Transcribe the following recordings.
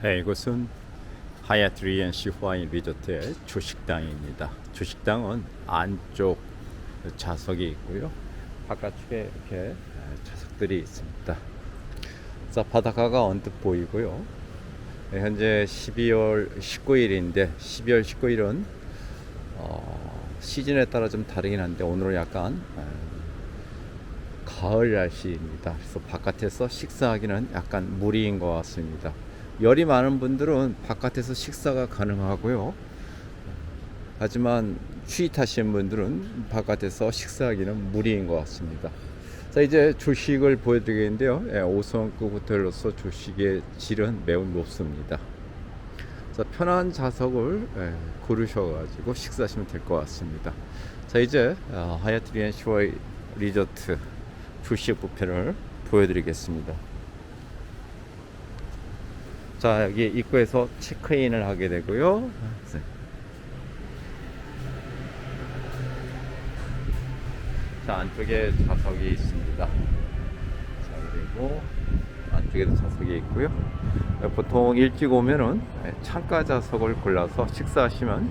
네, 이곳은 하얏트 리엔시 화인 리조트의 주식당입니다. 주식당은 안쪽 좌석이 있고요. 바깥쪽에 이렇게 좌석들이 있습니다. 자, 바닷가가 언뜻 보이고요. 네, 현재 12월 19일인데 12월 19일은 어, 시즌에 따라 좀 다르긴 한데 오늘은 약간 에, 가을 날씨입니다. 그래서 바깥에서 식사하기는 약간 무리인 것 같습니다. 열이 많은 분들은 바깥에서 식사가 가능하고요. 하지만 타시는 분들은 바깥에서 식사하기는 무리인 것 같습니다. 자 이제 조식을 보여드리겠는데요. 예, 5성급 호텔로서 조식의 질은 매우 높습니다. 자 편한 좌석을 예, 고르셔가지고 식사하시면 될 것 같습니다. 자 이제 어, 하얏트 리엔시워 리조트 조식 뷔페를 보여드리겠습니다. 자 여기 입구에서 체크인을 하게 되고요. 네. 자 안쪽에 좌석이 있습니다. 자 그리고 안쪽에도 좌석이 있고요. 보통 일찍 오면은 창가 좌석을 골라서 식사하시면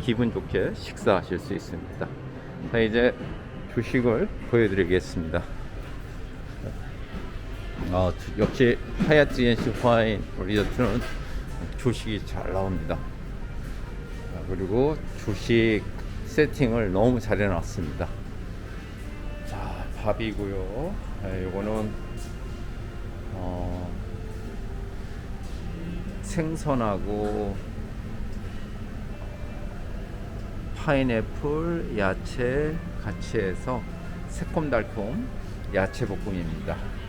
기분 좋게 식사하실 수 있습니다. 자 이제 조식을 보여드리겠습니다. 어, 역시 하얏트 엔시 화인 리조트는 조식이 잘 나옵니다. 아, 그리고 조식 세팅을 너무 잘 해놨습니다. 자, 밥이고요. 네, 요거는 어, 생선하고 파인애플, 야채 같이 해서 새콤달콤 야채 볶음입니다.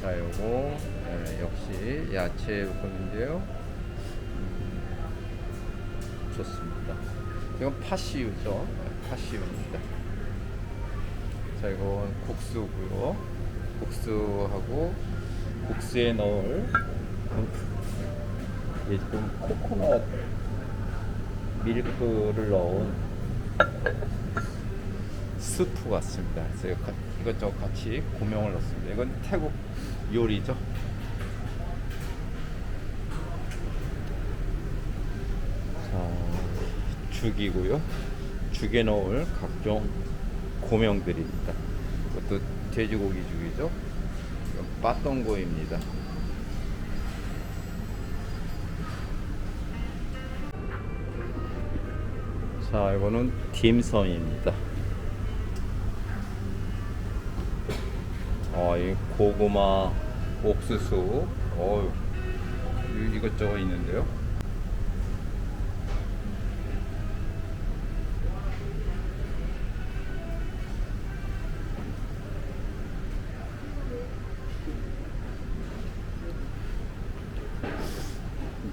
자, 요거 예, 역시 야채 볶음인데요. 음, 좋습니다. 이건 파시유죠. 네, 파시유입니다. 자, 이건 국수고요. 국수하고 국수에 넣을 이게 좀 코코넛 밀크를 넣은 스프 같습니다. 그래서 이것저것 같이 고명을 넣습니다. 이건 태국 요리죠. 자, 죽이고요. 죽에 넣을 각종 고명들입니다. 이것도 돼지고기 죽이죠. 빠똥고입니다. 자, 이거는 딤섬입니다. 어, 이 고구마, 옥수수, 어, 이것저것 있는데요.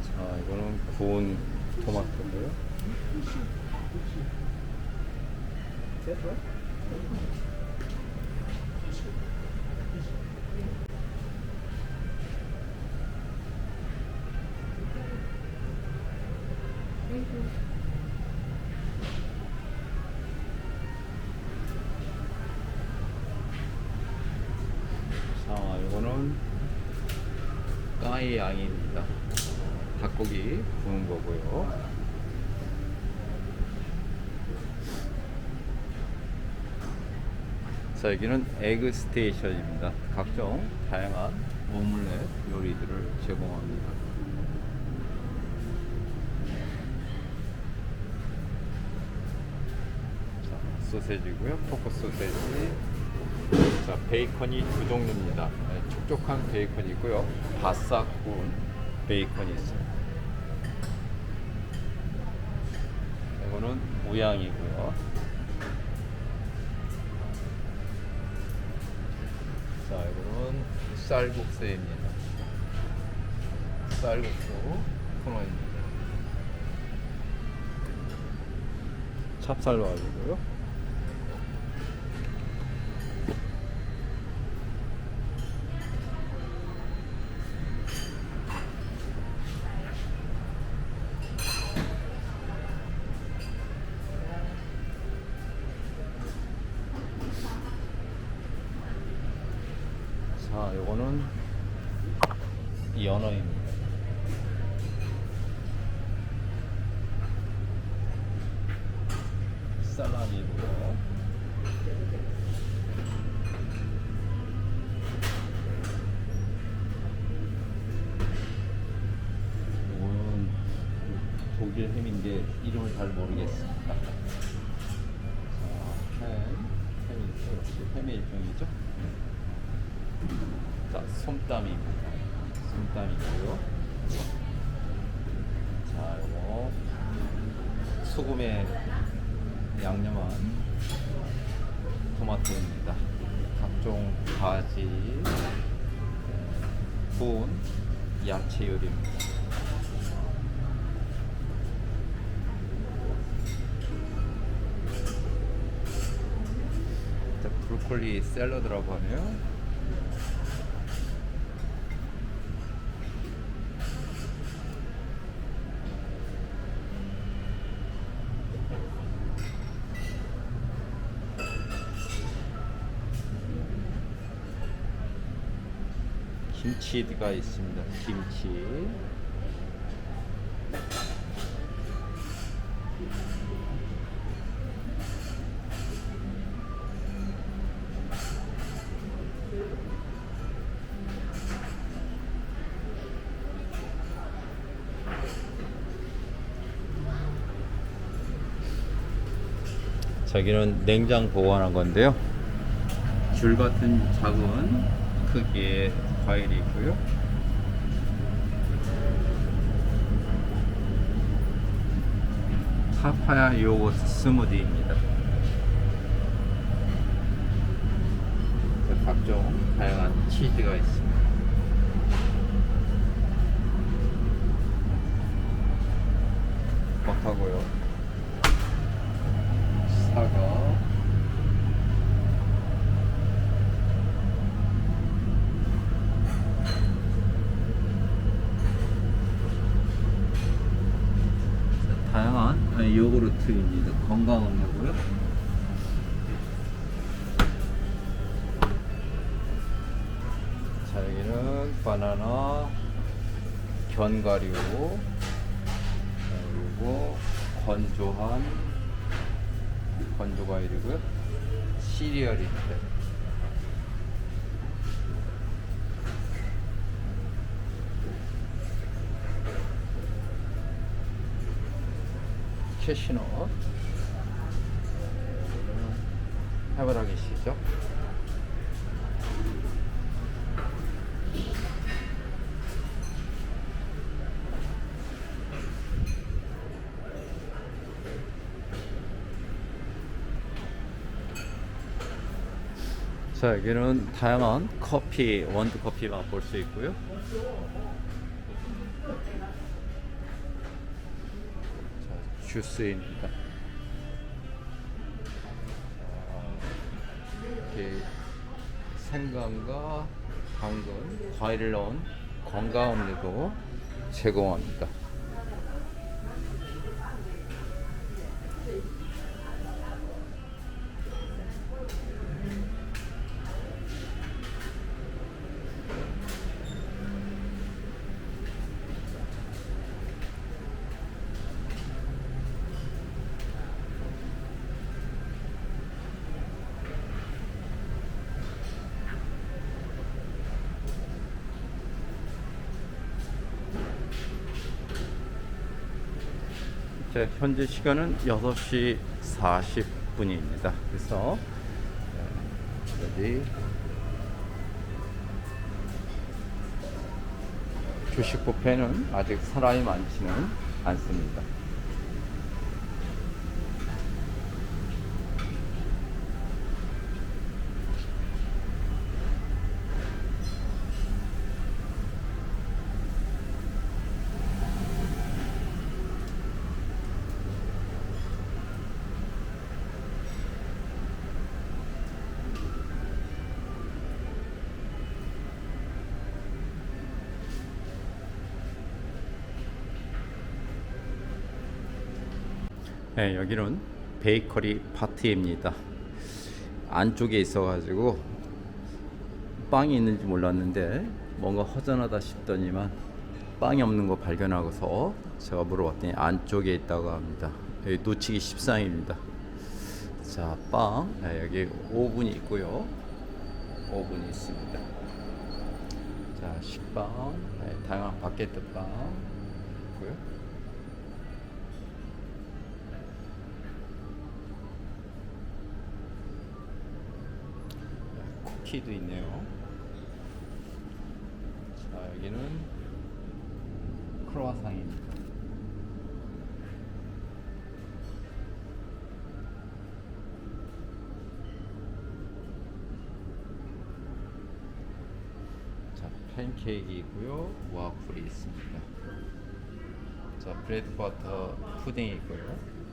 자, 이거는 구운 토마토고요. 까이 양입니다. 닭고기 구운 거고요. 자, 여기는 에그 스테이션입니다. 각종 다양한 오믈렛 요리들을 제공합니다. 자, 소세지고요. 포크 소세지. 자, 베이컨이 두 종류입니다. 네, 촉촉한 베이컨이 있고요. 바싹 구운 베이컨이 있습니다. 이거는 우양이고요. 자, 이거는 쌀국수입니다. 쌀국수 코너입니다. 찹쌀밥이고요. 자, 요거는 연 연어입니다. 살라미고요. 이거는 독일 햄인데 이름을 잘 모르겠습니다. 자, 햄, 햄이 햄의 일종이죠. 자, 솜땀입니다. 솜땀이고요. 자, 이거 소금에 양념한 토마토입니다. 각종 가지, 구운 야채 요리입니다. 자, 브로콜리 샐러드라고 하네요. 김치가 있습니다. 김치. 저기는 냉장 보관한 건데요. 줄 같은 작은 크기의 과일이 있고요. 파파야 요거트 스무디입니다. 각종 다양한 치즈가 있습니다. 버터고요. 사과. 다양한 요구르트입니다. 건강 음료고요. 자 여기는 바나나, 견과류, 자, 그리고 건조한 건조 과일이고요. 시리얼인데. 캐시넛 해바라기씨죠? 자 여기는 다양한 커피 원두 커피 맛볼 수 있고요 자, 주스입니다. 자, 이렇게 생강과 당근, 과일을 넣은 건강 음료도 제공합니다. 자, 현재 시간은 6시 40분입니다. 그래서 네, 여기 주식 뷔페는 아직 사람이 많지는 않습니다. 네, 여기는 베이커리 파티입니다. 안쪽에 있어가지고 빵이 있는지 몰랐는데 뭔가 허전하다 싶더니만 빵이 없는 거 발견하고서 제가 물어봤더니 안쪽에 있다고 합니다. 여기 놓치기 십상입니다. 자, 빵. 네, 여기 오븐이 있고요. 오븐이 있습니다. 자, 식빵. 네, 다양한 바게트 빵 있고요. 네, 쿠키도 있네요. 자, 여기는 크로와상입니다. 자, 팬케이크이고요. 와플이 있습니다. 자, 브레드 버터 푸딩이 있고요.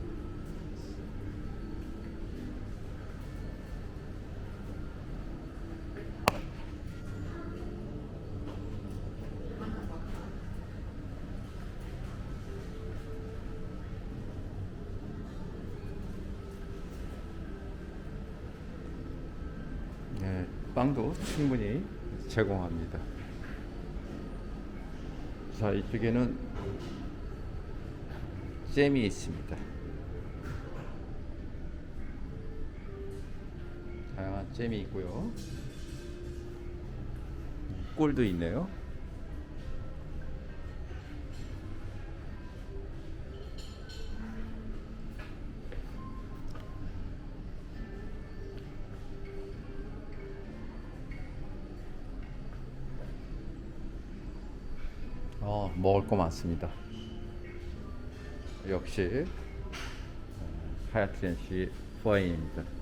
네, 빵도 충분히 제공합니다. 자, 이쪽에는 잼이 있습니다. 다양한 잼이 있고요. 꿀도 있네요. 먹을 거 많습니다. 역시 어, 하얏트렌시 와인입니다.